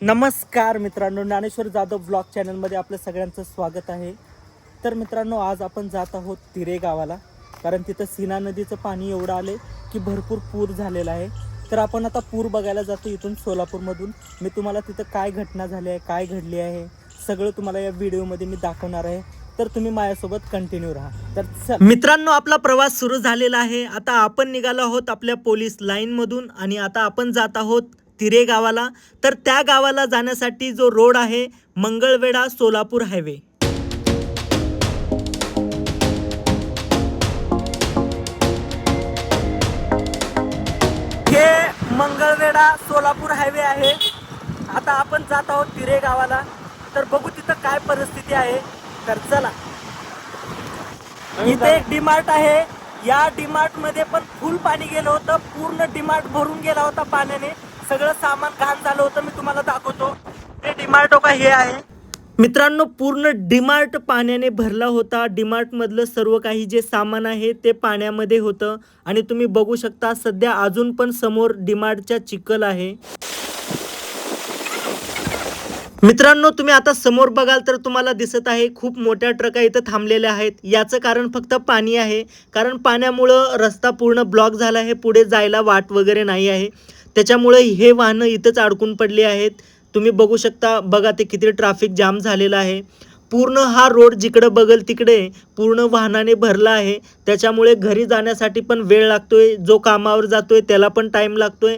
नमस्कार मित्रांनो ज्ञानेश्वर जाधव ब्लॉग चॅनलमध्ये आपलं सगळ्यांचं स्वागत आहे. तर मित्रांनो आज आपण जात आहोत तिरे गावाला कारण तिथं सीना नदीचं पाणी एवढं आले की भरपूर पूर झालेला आहे. तर आपण आता पूर बघायला जातो इथून सोलापूरमधून. मी तुम्हाला तिथं काय घटना झाली आहे काय घडली आहे सगळं तुम्हाला या व्हिडिओमध्ये मी दाखवणार आहे. तर तुम्ही माझ्यासोबत कंटिन्यू राहा. तर मित्रांनो आपला प्रवास सुरू झालेला आहे. आता आपण निघालो आहोत आपल्या पोलीस लाईनमधून आणि आता आपण जात आहोत तिरे गावाला तर त्या गावाला जाण्यासाठी जो रोड आहे मंगळवेढा सोलापूर हायवे. हे मंगळवेढा सोलापूर हायवे आहे. आता आपण जात आहोत तिरे गावाला तर बघू तिथं काय परिस्थिती आहे. तर चला. इथे एक डीमार्ट आहे. या डीमार्टमध्ये पण फुल पाणी गेलं होतं. पूर्ण डीमार्ट भरून गेला होता पाण्याने. सगळं सामान घाण झालं होतं मी तुम्हाला दाखवतो. ते डिमार्टो का हे आहे? मित्रांनो पूर्ण डीमार्ट पाण्याने भरला होता. डिमार्टमधलं सर्व काही जे सामान आहे ते पाण्यामध्ये होतं. आणि तुम्ही बघू शकता सध्या अजून पण समोर डीमार्टच्या चिखल आहे. मित्रांनो तुम्ही आता समोर बघाल तर तुम्हाला दिसत आहे खूप मोठ्या ट्रका इथं थांबलेल्या आहेत. याचं कारण फक्त पाणी आहे. कारण पाण्यामुळं रस्ता पूर्ण ब्लॉक झाला आहे. पुढे जायला वाट वगैरे नाही आहे. त्याच्यामुळे हे वाहनं इथंच अडकून पडली आहेत. तुम्ही बघू शकता बघा ते किती ट्रॅफिक जाम झालेलं आहे. पूर्ण हा रोड जिकडं बघल तिकडे पूर्ण वाहनाने भरला आहे. त्याच्यामुळे घरी जाण्यासाठी पण वेळ लागतोय जो कामावर जातोय त्याला पण टाईम लागतोय.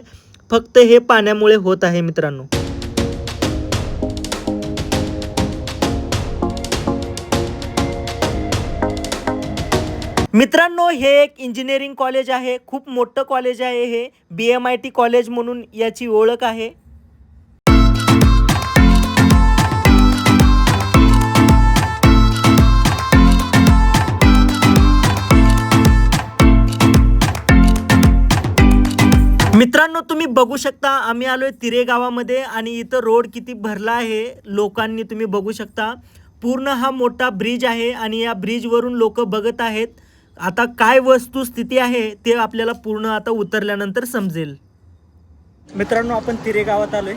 फक्त हे पाण्यामुळे होत आहे मित्रांनो. मित्रांनो हे एक इंजिनिअरिंग कॉलेज आहे. खूप मोठं कॉलेज आहे हे. B M I T college म्हणून याची ओळख आहे. मित्रांनो तुम्ही बघू शकता आम्ही आलोय तिरे गावामध्ये आणि इथं रोड किती भरला आहे लोकांनी तुम्ही बघू शकता. पूर्ण हा मोठा ब्रिज आहे आणि या ब्रिजवरून लोक बघत आहेत. आता काय वस्तुस्थिती आहे ते आपल्याला पूर्ण आता उतरल्यानंतर समजेल. मित्रांनो आपण तिरे गावात आलोय.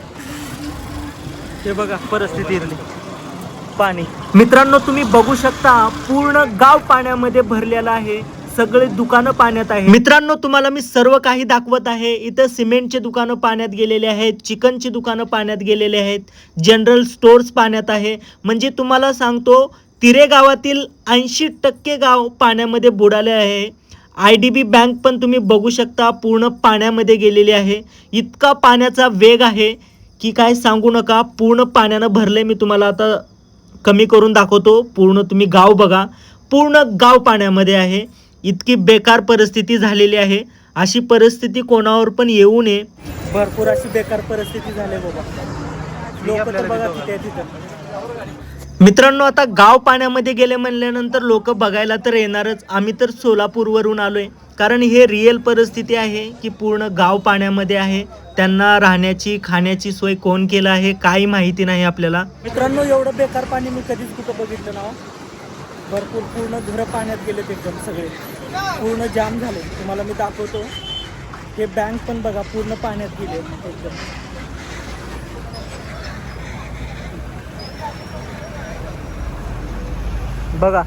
हे बघा परिस्थिती पाणी. मित्रांनो तुम्ही बघू शकता पूर्ण गाव पाण्यामध्ये भरलेलं आहे. सगळे दुकानं पाण्यात आहे मित्रांनो तुम्हाला मी सर्व काही दाखवत आहे. इथं सिमेंटचे दुकानं पाण्यात गेलेले आहेत चिकनची दुकानं पाण्यात गेलेले आहेत जनरल स्टोर्स पाण्यात आहे. म्हणजे तुम्हाला सांगतो तिरे गावातील ऐंशी टक्के गाव पाण्यामध्ये बुडाले आहे. आय डी बी बँक पण तुम्ही बघू शकता पूर्ण पाण्यामध्ये गेलेली आहे. इतका पाण्याचा वेग आहे की काय सांगू नका पूर्ण पाण्यानं भरले मी तुम्हाला आता कमी करून दाखवतो. पूर्ण तुम्ही गाव बघा. पूर्ण गाव पाण्यामध्ये आहे. इतकी बेकार परिस्थिती झालेली आहे. अशी परिस्थिती कोणावर पण येऊ नये. भरपूर अशी बेकार परिस्थिती झाली बाबा. लोक बघा तिथं. मित्रांनो आता गाव पाण्यामध्ये गेले म्हणल्यानंतर लोक बघायला तर येणारच. आम्ही तर सोलापूरवरून आलोय. कारण हे रिअल परिस्थिती आहे की पूर्ण गाव पाण्यामध्ये आहे. त्यांना राहण्याची खाण्याची सोय कोण केलं आहे काही माहिती नाही आपल्याला. मित्रांनो एवढं बेकार पाणी मी कधीच कुठं बघितलं ना भरपूर पूर्ण घरं पाण्यात गेलेत एकदम सगळे. पूर्ण जाम झाले. तुम्हाला मी दाखवतो. हे बँक पण बघा पूर्ण पाण्यात गेले एकदम. बघा.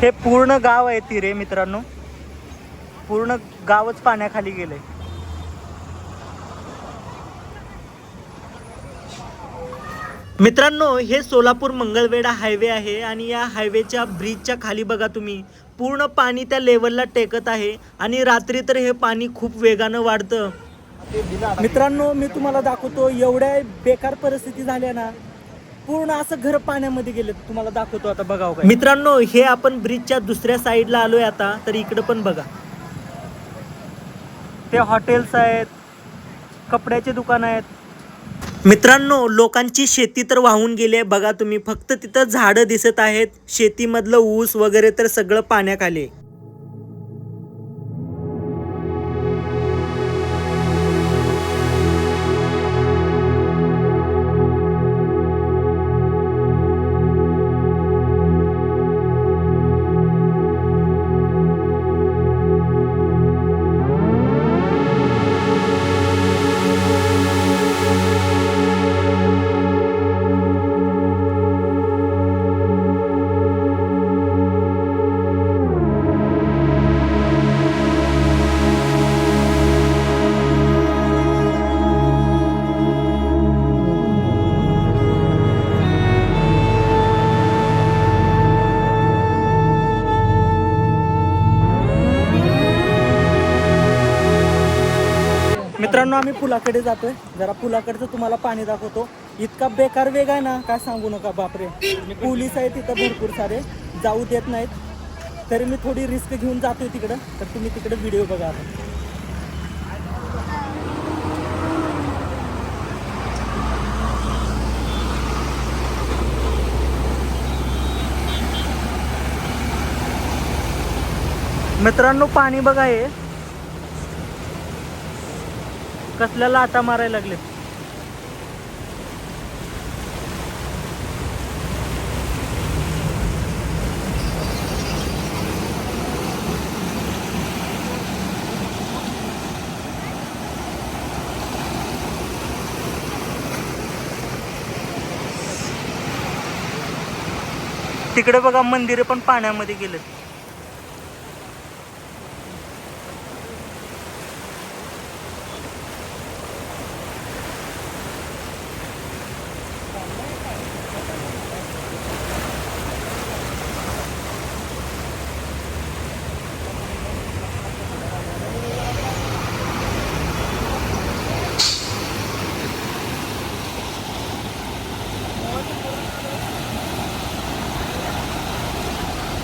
हे पूर्ण गाव आहे ती रे मित्रांनो. पूर्ण गावच पाण्याखाली गेलंय. मित्रांनो हे सोलापूर मंगळवेढा हायवे आहे आणि या हायवेच्या ब्रिजच्या खाली बघा तुम्ही. पूर्ण पाणी त्या लेवलला टेकत आहे आणि रात्री तर हे पाणी खूप वेगानं वाढतं. मित्रांनो मी तुम्हाला दाखवतो एवढ्या बेकार परिस्थिती झाल्या ना पूर्ण असं घर पाण्यामध्ये गेले तुम्हाला दाखवतो आता बघा मित्रांनो हे आपण ब्रिजच्या दुसऱ्या साईडला आलोय आता तर इकडं पण बघा. ते हॉटेल्स आहेत कपड्याचे दुकान आहेत. मित्रांनो लोकांची शेती तर वाहून गेली आहे. बघा तुम्ही फक्त तिथं झाडं दिसत आहेत शेतीमधलं ऊस वगैरे तर सगळं पाण्याखाली पुलाकडे जातोय. जरा पुलाकडचं तुम्हाला पाणी दाखवतो. इतका बेकार वेग आहे ना काय सांगू नका बापरे. पोलीस आहेत तिथं भरपूर सारे. जाऊ देत नाहीत. तरी मी थोडी रिस्क घेऊन जातोय तिकडं. तर तुम्ही तिकडे व्हिडिओ बघा आता. मित्रांनो पाणी बघा हे. कसल्या लाटा मारायला लागले? तिकडे बघा मंदिरं पण पाण्यामध्ये गेलेत.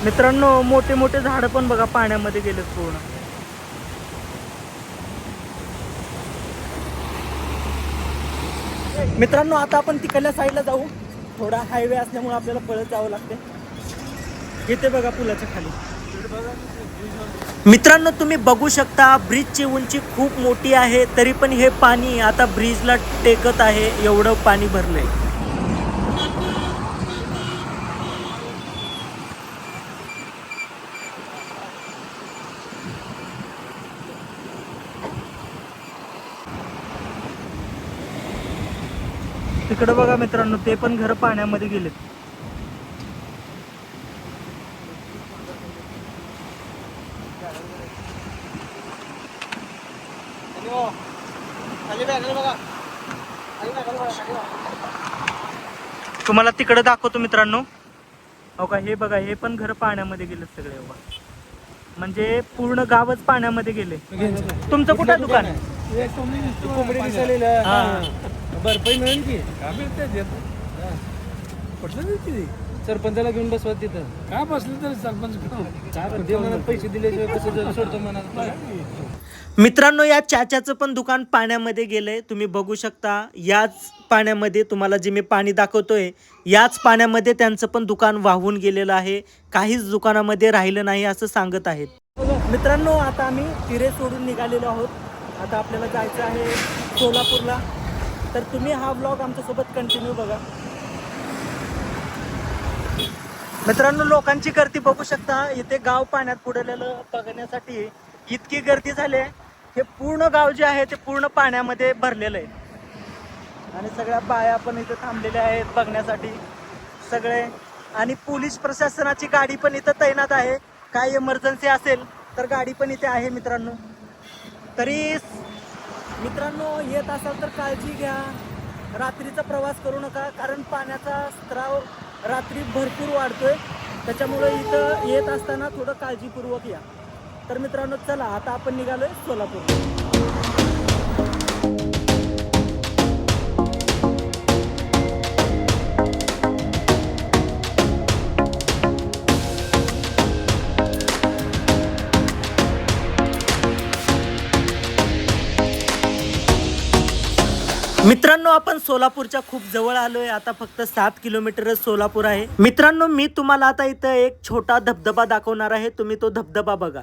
मित्रांनो मोठे मोठे झाड पण बघा पाण्यामध्ये गेलेत पूर्ण. मित्रांनो आता आपण तिकडल्या साईडला जाऊ. थोडा हायवे असल्यामुळे आपल्याला पळत जावं लागते इथे बघा पुलाच्या खाली. मित्रांनो तुम्ही बघू शकता ब्रिजची उंची खूप मोठी आहे तरी पण हे पाणी आता ब्रिजला टेकत आहे एवढं पाणी भरलंय. तिकडे बघा मित्रांनो ते पण घर पाण्यामध्ये गेलेत. तुम्हाला तिकडे दाखवतो मित्रांनो. हो का हे बघा हे पण घर पाण्यामध्ये गेले सगळे. बघा म्हणजे पूर्ण गावच पाण्यामध्ये गेले. तुमचं कुठं दुकान? आहे. बर्फही मिळेल की? कुठलं देते ती? सरपंचाला घेऊन बसवा तिथं. का बसलं तर सरपंच काय ते म्हणत पैसे दिल्याशिवाय कसं सोडतो म्हणत मित्रांनो या चाच्याचं पण दुकान पाण्यामध्ये गेलंय. तुम्ही बघू शकता याच पाण्यामध्ये तुम्हाला जे मी पाणी दाखवतोय याच पाण्यामध्ये त्यांचं पण दुकान वाहून गेलेलं आहे. काहीच दुकानामध्ये राहिलं नाही असं सांगत आहेत. मित्रांनो आता आम्ही तिरे सोडून निघालेलो आहोत. आता आपल्याला जायचं आहे सोलापूरला. तर तुम्ही हा ब्लॉग आमच्यासोबत कंटिन्यू बघा. मित्रांनो लोकांची गर्दी बघू शकता. इथे गाव पाण्यात बुडलेलं बघण्यासाठी इतकी गर्दी झाली आहे. हे पूर्ण गाव जे आहे ते पूर्ण पाण्यामध्ये भरलेलं आहे. आणि सगळ्या बाया पण इथं थांबलेल्या आहेत बघण्यासाठी. सगळे. आणि पोलीस प्रशासनाची गाडी पण इथं तैनात आहे. काही इमर्जन्सी असेल तर गाडी पण इथे आहे मित्रांनो. तरी मित्रांनो येत असाल तर काळजी घ्या. रात्रीचा प्रवास करू नका कारण पाण्याचा स्त्राव रात्री भरपूर वाढतोय. त्याच्यामुळे इथं येत असताना थोडं काळजीपूर्वक या. तर मित्रांनो चला आता आपण निघालोय सोलापूर मित्रांनो आपण सोलापूरच्या खूप जवळ आलोय. आता फक्त सात किलोमीटरच सोलापूर आहे. मित्रांनो मी तुम्हाला आता इथं एक छोटा धबधबा दाखवणार आहे. तुम्ही तो धबधबा बघा.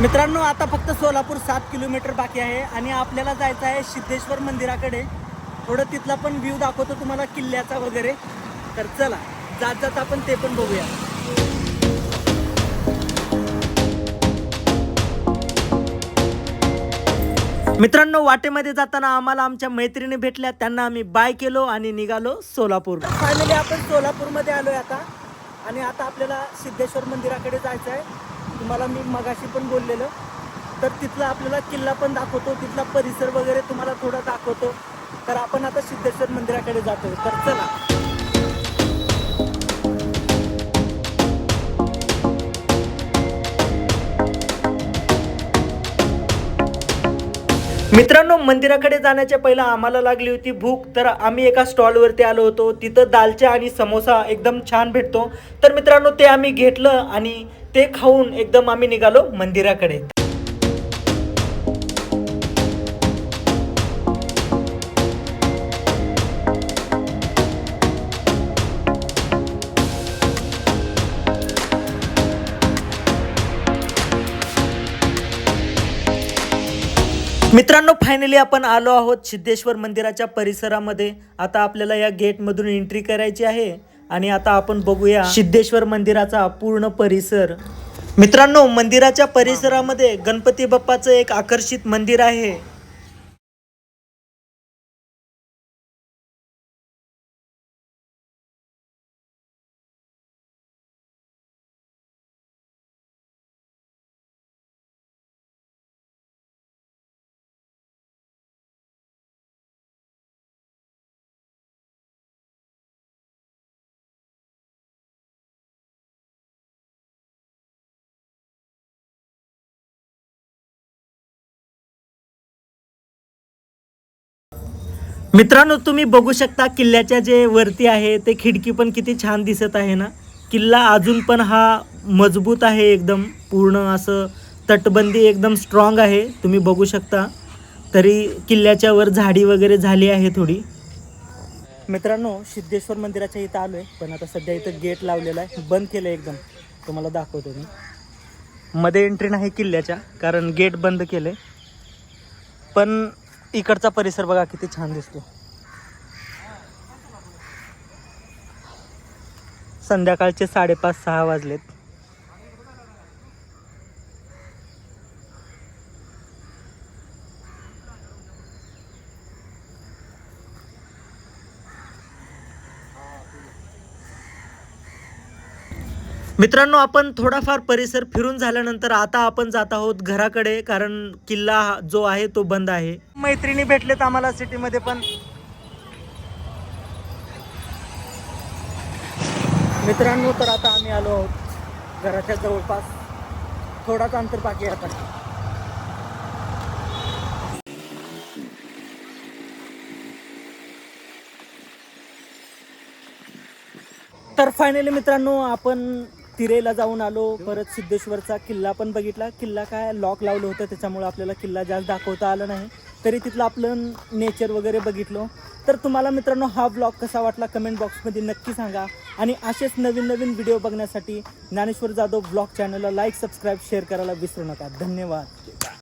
मित्रांनो आता फक्त सोलापूर सात किलोमीटर बाकी आहे आणि आपल्याला जायचं आहे सिद्धेश्वर मंदिराकडे. थोडं तिथला पण व्ह्यू दाखवतो तुम्हाला किल्ल्याचा वगैरे. तर चला. जात जात आपण ते पण बघूया. मित्रांनो वाटेमध्ये जाताना आम्हाला आमच्या मैत्रिणी भेटल्या. त्यांना आम्ही बाय केलो आणि निघालो सोलापूर. फायनली आपण सोलापूरमध्ये आलोय आता. आणि आता आपल्याला सिद्धेश्वर मंदिराकडे जायचं आहे तुम्हाला मी मगाशी पण बोललेलं. तर तिथला आपल्याला किल्ला पण दाखवतो. तिथला परिसर वगैरे तुम्हाला थोडा दाखवतो. तर आपण आता सिद्धेश्वर मंदिराकडे जातो तर चला. मित्रांनो मंदिराकडे जाण्याच्या पहिला आम्हाला लागली होती भूक तर आम्ही एका स्टॉलवरती आलो होतो. तिथं दालचा आणि समोसा एकदम छान भेटतो. तर मित्रांनो ते आम्ही घेतलं आणि ते खाऊन एकदम आम्ही निघालो मंदिराकडे. मित्रांनो फायनली आपण आलो आहोत सिद्धेश्वर मंदिराच्या परिसरामध्ये. आता आपल्याला या गेटमधून एंट्री करायची आहे आणि आता आपण बघूया सिद्धेश्वर मंदिराचा पूर्ण परिसर. मित्रांनो मंदिराच्या परिसरामध्ये गणपती बाप्पाचं एक आकर्षित मंदिर आहे. मित्रांनो तुम्ही बघू शकता किल्ल्याच्या जे वरती आहे ते खिडकी पण किती छान दिसत आहे ना? किल्ला अजून पण हा मजबूत आहे एकदम पूर्ण असं तटबंदी एकदम स्ट्रॉंग आहे. तुम्ही बघू शकता. तरी किल्ल्याच्या वर झाडी वगैरे झाली आहे थोडी. मित्रांनो सिद्धेश्वर मंदिराच्या इथं आलो आहे पण आता सध्या इथं गेट लावलेला आहे. बंद केलं आहे एकदम. तुम्हाला दाखवतो मी. मध्ये एंट्री नाही किल्ल्याच्या कारण गेट बंद केलं आहे पण इकडचा परिसर बघा किती छान दिसतो. संध्याकाळचे साडेपाच सहा वाजलेत. मित्रांनो आपण थोडाफार परिसर फिरून झाल्यानंतर आता आपण जात आहोत घराकडे कारण किल्ला हा- जो आहे तो बंद आहे. मैत्रिणी भेटलेत आम्हाला सिटीमध्ये पण. मित्रांनो तर आता आम्ही आलो आहोत घराच्या जवळपास. थोडाच अंतर बाकी आहे आता. तर फायनली मित्रांनो आपण तिरेला जाऊन आलो परत सिद्धेश्वरचा किल्ला पण बघितला. किल्ला काय? लॉक लावलं होतं त्याच्यामुळे आपल्याला किल्ला जास्त दाखवता आला नाही. तरी तिथलं आपलं नेचर वगैरे बघितलं. तर तुम्हाला मित्रांनो हा ब्लॉग कसा वाटला कमेंट बॉक्समध्ये नक्की सांगा. आणि असेच नवीन नवीन व्हिडिओ बघण्यासाठी ज्ञानेश्वर जाधव ब्लॉग चॅनलला लाईक सबस्क्राईब शेअर करायला विसरू नका. धन्यवाद.